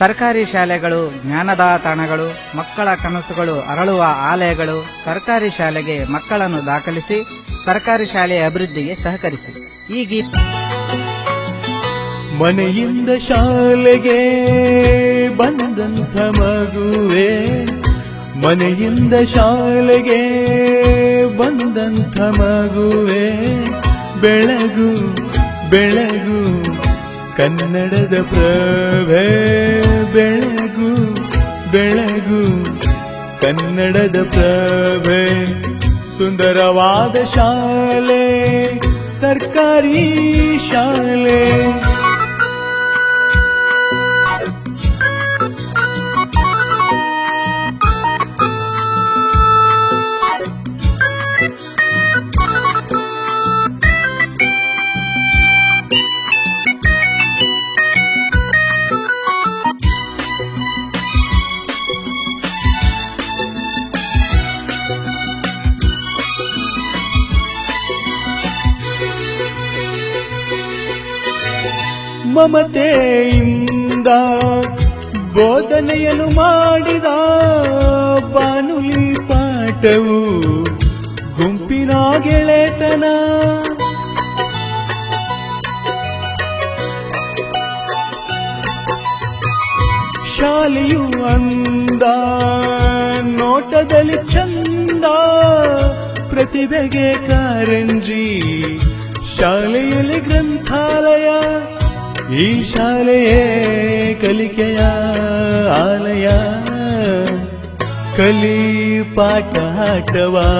ಸರ್ಕಾರಿ ಶಾಲೆಗಳು ಜ್ಞಾನದ ತಾಣಗಳು ಮಕ್ಕಳ ಕನಸುಗಳು ಅರಳುವ ಆಲಯಗಳು ಸರ್ಕಾರಿ ಶಾಲೆಗೆ ಮಕ್ಕಳನ್ನು ದಾಖಲಿಸಿ ಸರ್ಕಾರಿ ಶಾಲೆಯ ಅಭಿವೃದ್ಧಿಗೆ ಸಹಕರಿಸಿ. ಈ ಗೀತ ಮನೆಯಿಂದ ಶಾಲೆಗೆ ಬಂದಂಥ ಮಗುವೆ, ಮನೆಯಿಂದ ಶಾಲೆಗೆ ಬಂದಂಥ ಮಗುವೆ, ಬೆಳಗು ಬೆಳಗು ಕನ್ನಡದ ಪ್ರಭೆ. ಬೆಳಗು ಬೆಳಗು ಕನ್ನಡದ ಪ್ರಭೆ. ಸುಂದರವಾದ ಶಾಲೆ ಸರ್ಕಾರಿ ಶಾಲೆ. ಮಮತೆಯಿಂದ ಬೋಧನೆಯನ್ನು ಮಾಡಿದ ಬಾನುಲಿ ಪಾಠವು ಗುಂಪಿನ ಗೆಳೆತನ. ಶಾಲೆಯು ಅಂದ, ನೋಟದಲ್ಲಿ ಚಂದ ಪ್ರತಿಭೆಗೆ ಕಾರಂಜಿ, ಶಾಲೆಯಲ್ಲಿ ಗ್ರಂಥಾಲಯ ಈ ಶಾಲೆಯೇ ಕಲಿಕೆಯ ಆಲಯ. ಕಲಿ ಪಾಠ ಆಟವಾ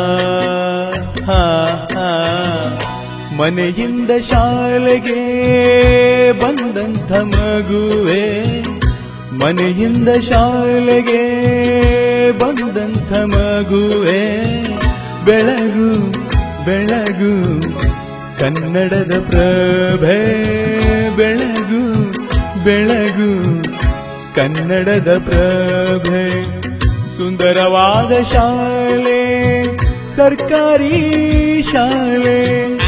ಮನೆಯಿಂದ ಶಾಲೆಗೆ ಬಂದಂಥ ಮಗುವೆ. ಮನೆಯಿಂದ ಶಾಲೆಗೆ ಬಂದಂಥ ಮಗುವೆ. ಬೆಳಗು ಬೆಳಗು ಕನ್ನಡದ ಪ್ರಭೆ. ಬೆಳಗು ಕನ್ನಡದ ಪ್ರಭೆ. ಸುಂದರವಾದ ಶಾಲೆ ಸರ್ಕಾರಿ ಶಾಲೆ.